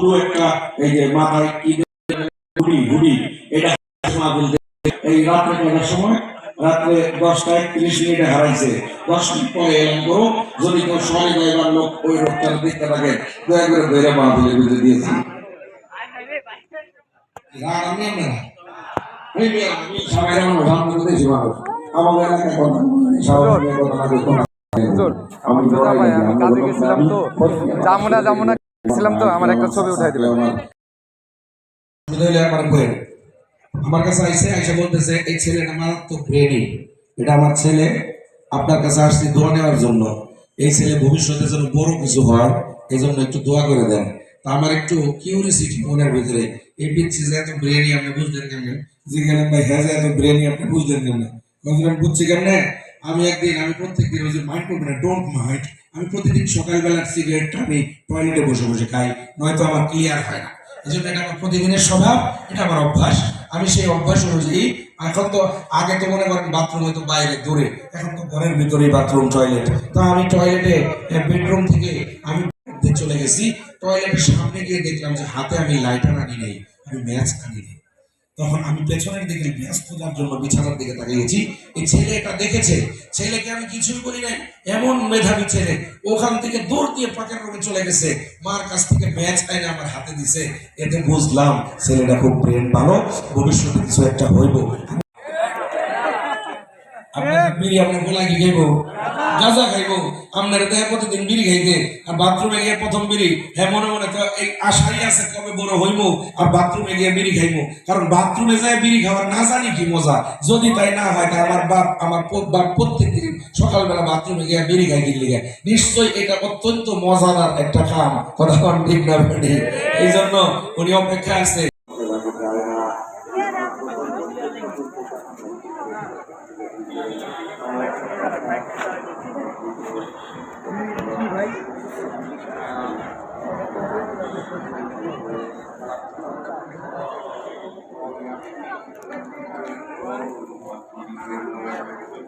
পুরো একটা এই যে মাথায় কি হুডি হুডি এটা এই রাত্রে কয়টার সময়? রাত্রে দশটা একত্রিশ মিনিটে হারাইছে। দশ মিনিট পরে এলাম করো যদি কেউ সময় এবার লোক ওই দেখতে থাকে দয়া করে ধরে মাহফিলের ভিতরে দিয়েছি। রাগ আমি আমাদের এলাকায় কথা কথা কাজে গেছিলাম তো। যাব না যাব না গেছিলাম তো, আমার একটা ছবি উঠাই দিলাম। আমার কাছে আইসে, আইসা বলতেছে, এই ছেলেটা মারাত্মক ব্রেনি এটা আমার ছেলে, আপনার কাছে আসছি দোয়া নেওয়ার জন্য। এই ছেলে ভবিষ্যতে যেন বড় কিছু হয় এই জন্য একটু দোয়া করে দেন। তা আমার একটু কিউরিসিটি মনের ভিতরে, এই পিচ্ছি যে এত ব্রেনি আপনি বুঝলেন কেমন? জিজ্ঞাসা ভাই হ্যাঁ যে এত ব্রেনি আপনি বুঝলেন কেমন? বলছিলাম বুঝছি কেমনে? আমি একদিন, আমি প্রত্যেকদিন ওই যে মাইন্ড করব না ডোন্ট মাইন্ড আমি প্রতিদিন সকালবেলা সিগারেটটা আমি টয়লেটে বসে বসে খাই, নয়তো আমার ক্লিয়ার হয় না। এই জন্য এটা আমার প্রতিদিনের স্বভাব, এটা আমার অভ্যাস। আমি সেই অভ্যাস অনুযায়ী, এখন তো আগে তো মনে করেন বাথরুম হয়তো বাইরে, দূরে, এখন তো ঘরের ভিতরেই বাথরুম টয়লেট তা আমি টয়লেটে বেডরুম থেকে আমি চলে গেছি টয়লেটের সামনে গিয়ে দেখলাম যে হাতে আমি লাইটার আনি নাই, আমি ম্যাচ আনি নাই। তখন আমি পেছনের দিকে ব্যাস খোঁজার জন্য বিছানার দিকে তাকিয়েছি। এই ছেলে এটা দেখেছে? ছেলেকে আমি কিছুই করি নাই। এমন মেধাবী ছেলে। ওখান থেকে দৌড় দিয়ে পাকের রোগে চলে গেছে। মার কাছ থেকে ম্যাচ আইনে আমার হাতে দিছে। এতে বুঝলাম ছেলেটা খুব ব্রেন ভালো। ভবিষ্যতে কিছু একটা হইব। আপনার হ্যাঁ কারণ বাথরুমে যায় বিড়ি না জানি কি মজা। যদি তাই না হয় আমার বাপ আমার বাপ প্রত্যেকদিন সকালবেলা বাথরুমে গিয়ে বিড়ি খাই দিল্লি নিশ্চয়ই এটা অত্যন্ত মজাদার একটা কাম। কথা এই জন্য উনি অপেক্ষা আছে। ভাই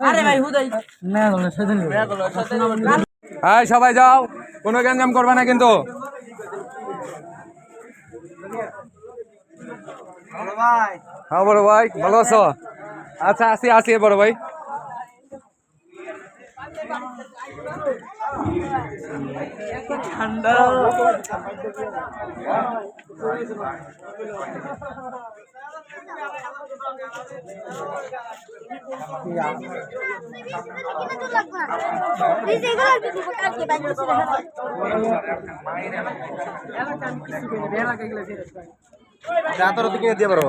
আরে ভাই হুদাই। হ্যাঁ সবাই যাও। কোনো গ্যাঞ্জাম করবে না কিন্তু। হ্যাঁ বড় ভাই ভালো আছো? আচ্ছা আসি আসি বড় ভাই। ঠান্ডা। রাতের দিকে দিয়ে পারো